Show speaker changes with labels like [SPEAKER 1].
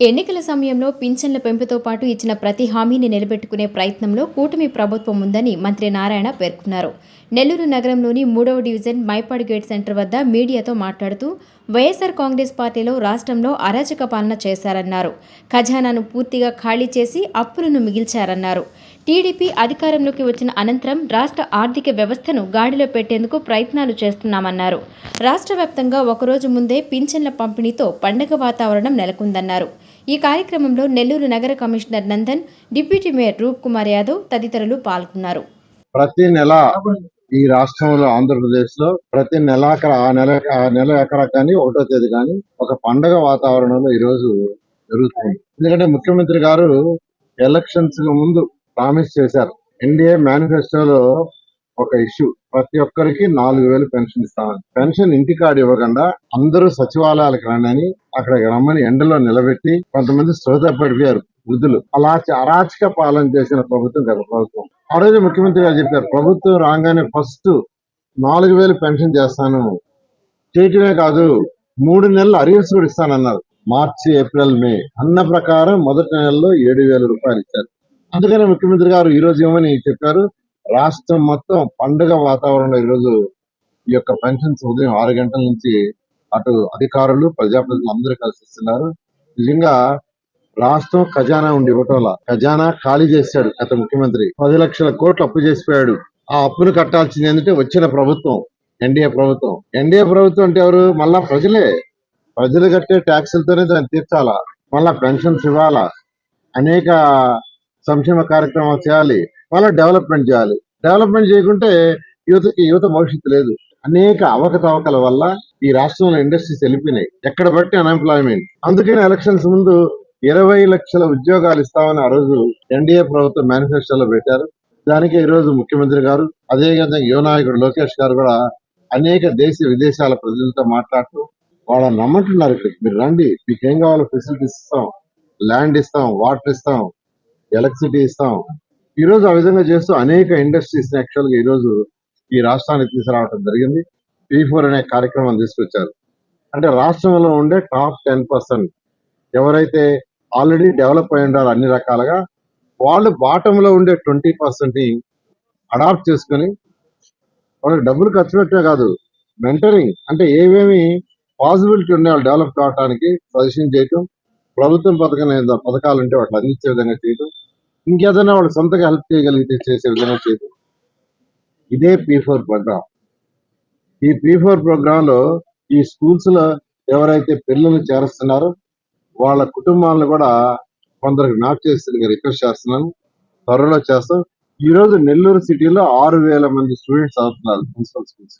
[SPEAKER 1] ఎన్నికల సమయంలో పింఛన్ల పెంపుతో పాటు ఇచ్చిన ప్రతి హామీని నిలబెట్టుకునే ప్రయత్నంలో కూటమి ప్రభుత్వం ఉందని మంత్రి నారాయణ పేర్కొన్నారు. నెల్లూరు నగరంలోని మూడవ డివిజన్ మైపాడు గేట్ సెంటర్ వద్ద మీడియాతో మాట్లాడుతూ వైఎస్ఆర్ కాంగ్రెస్ పార్టీలో రాష్ట్రంలో అరాచక పాలన చేశారన్నారు. ఖజానాను పూర్తిగా ఖాళీ చేసి అప్పులను మిగిల్చారన్నారు. టీడీపీ అధికారంలోకి వచ్చిన అనంతరం రాష్ట్ర ఆర్థిక వ్యవస్థను గాడిలో పెట్టేందుకు ప్రయత్నాలు చేస్తున్నామన్నారు. రాష్ట్ర వ్యాప్తంగా ఒకరోజు ముందే పింఛన్ల పంపిణీతో పండగ వాతావరణం నెలకొందన్నారు. ఈ కార్యక్రమంలో నెల్లూరు నగర commissioner Nandan deputy mayor Roop Kumar Yadav తదితరులు పాల్గొన్నారు.
[SPEAKER 2] ప్రతి నెల ఈ రాష్ట్రంలో ఆంధ్రప్రదేశ్లో ప్రతి నెలాఖర ఆ నెల ఆ నెల ఎకర కానీ ఒకటో తేదీ కానీ ఒక పండగ వాతావరణంలో ఈ రోజు జరుగుతుంది. ఎందుకంటే ముఖ్యమంత్రి గారు ఎలక్షన్స్ ముందు ప్రామిస్ చేశారు. ఎన్డీఏ మేనిఫెస్టోలో ఒక ఇష్యూ. ప్రతి ఒక్కరికి నాలుగు వేలు పెన్షన్ ఇస్తామని. పెన్షన్ ఇంటి ఇంటికాడ ఇవ్వకుండా అందరూ సచివాలయాలకు రండి అక్కడికి రమ్మని ఎండలో నిలబెట్టి కొంతమంది శ్రోత పడిపోయారు వృద్ధులు. అలా అరాచక పాలన చేసిన ప్రభుత్వం గత ప్రభుత్వం. ఆ రోజు ముఖ్యమంత్రి గారు చెప్పారు ప్రభుత్వం రాగానే ఫస్ట్ నాలుగు వేలు పెన్షన్ చేస్తాను. చేయటమే కాదు మూడు నెలలు అరియర్స్ కూడా ఇస్తానన్నారు. మార్చి ఏప్రిల్ మే అన్న ప్రకారం మొదటి నెలలో ఏడు వేల రూపాయలు ఇచ్చారు. అందుకనే ముఖ్యమంత్రి గారు ఈ రోజు ఏమని చెప్పారు. రాష్ట్రం మొత్తం పండుగ వాతావరణంలో ఈ రోజు ఈ యొక్క పెన్షన్స్ ఉదయం ఆరు గంటల నుంచి అటు అధికారులు ప్రజాప్రతినిధులు అందరూ కలిసి ఇస్తున్నారు నిజంగా రాష్ట్రం ఖజానా ఉండి ఇవ్వటంలా. ఖజానా ఖాళీ చేశాడు గత ముఖ్యమంత్రి. పది లక్షల కోట్లు అప్పు చేసిపోయాడు. ఆ అప్పును కట్టాల్సింది ఏంటంటే వచ్చిన ప్రభుత్వం ఎన్డీఏ ప్రభుత్వం. ఎన్డీఏ ప్రభుత్వం అంటే ఎవరు? మళ్ళా ప్రజలే. ప్రజలు కట్టే ట్యాక్సులతోనే దాన్ని తీర్చాలా? మళ్ళా పెన్షన్స్ ఇవ్వాలా? అనేక సంక్షేమ కార్యక్రమాలు చేయాలి. మళ్ళీ డెవలప్మెంట్ చేయాలి. డెవలప్మెంట్ చేయకుంటే యువతకి యువత భవిష్యత్తు లేదు. అనేక అవకతవకల వల్ల ఈ రాష్ట్రంలో ఇండస్ట్రీస్ వెళ్ళిపోయినాయి. ఎక్కడ బట్టి అన్ఎంప్లాయ్మెంట్ అందుకని ఎలక్షన్స్ ముందు ఇరవై లక్షల ఉద్యోగాలు ఇస్తామని ఆ రోజు ఎన్డీఏ ప్రభుత్వం మేనిఫెస్టోలో పెట్టారు. దానికి ఈ రోజు ముఖ్యమంత్రి గారు అదేవిధంగా యువ నాయకుడు లోకేష్ గారు కూడా అనేక దేశ విదేశాల ప్రజలతో మాట్లాడుతూ వాళ్ళని నమ్మంటున్నారు ఇక్కడికి మీరు రండి మీకు ఏం కావాలో ఫెసిలిటీస్ ఇస్తాం ల్యాండ్ ఇస్తాం వాటర్ ఇస్తాం ఎలక్ట్రిసిటీ ఇస్తాం ఈ రోజు ఆ విధంగా చేస్తూ అనేక ఇండస్ట్రీస్ యాక్చువల్గా ఈ రోజు ఈ రాష్ట్రానికి తీసుకురావడం జరిగింది. పీ ఫోర్ అనే కార్యక్రమం తీసుకొచ్చారు. అంటే రాష్ట్రంలో ఉండే టాప్ టెన్ పర్సెంట్ ఎవరైతే ఆల్రెడీ డెవలప్ అయి ఉండాలి అన్ని రకాలుగా వాళ్ళు బాటంలో ఉండే ట్వంటీ పర్సెంట్ని అడాప్ట్ చేసుకుని వాళ్ళకి డబ్బులు ఖర్చు పెట్టే కాదు మెంటరింగ్ అంటే ఏమేమి పాసిబిలిటీ ఉన్నాయి వాళ్ళు డెవలప్ కావడానికి సజెషన్ చేయటం ప్రభుత్వం పథకం పథకాలు ఉంటే వాటిని అందించే విధంగా చేయటం ఇంకేదైనా వాళ్ళు సొంతగా హెల్ప్ చేయగలిగితే చేసే విధంగా చేయదు. ఇదే పీ ఫోర్ ప్రోగ్రామ్ ఈ పీ ఫోర్ ప్రోగ్రాంలో ఈ స్కూల్స్లో ఎవరైతే పిల్లలు చేరుస్తున్నారో వాళ్ళ కుటుంబాలను కూడా కొందరికి మ్యాప్ చేసి రిక్వెస్ట్ చేస్తున్నాను. త్వరలో చేస్తాం. ఈ రోజు నెల్లూరు సిటీలో ఆరు వేల మంది స్టూడెంట్స్ అవుతున్నారు ప్రిన్సిపల్ స్కూల్స్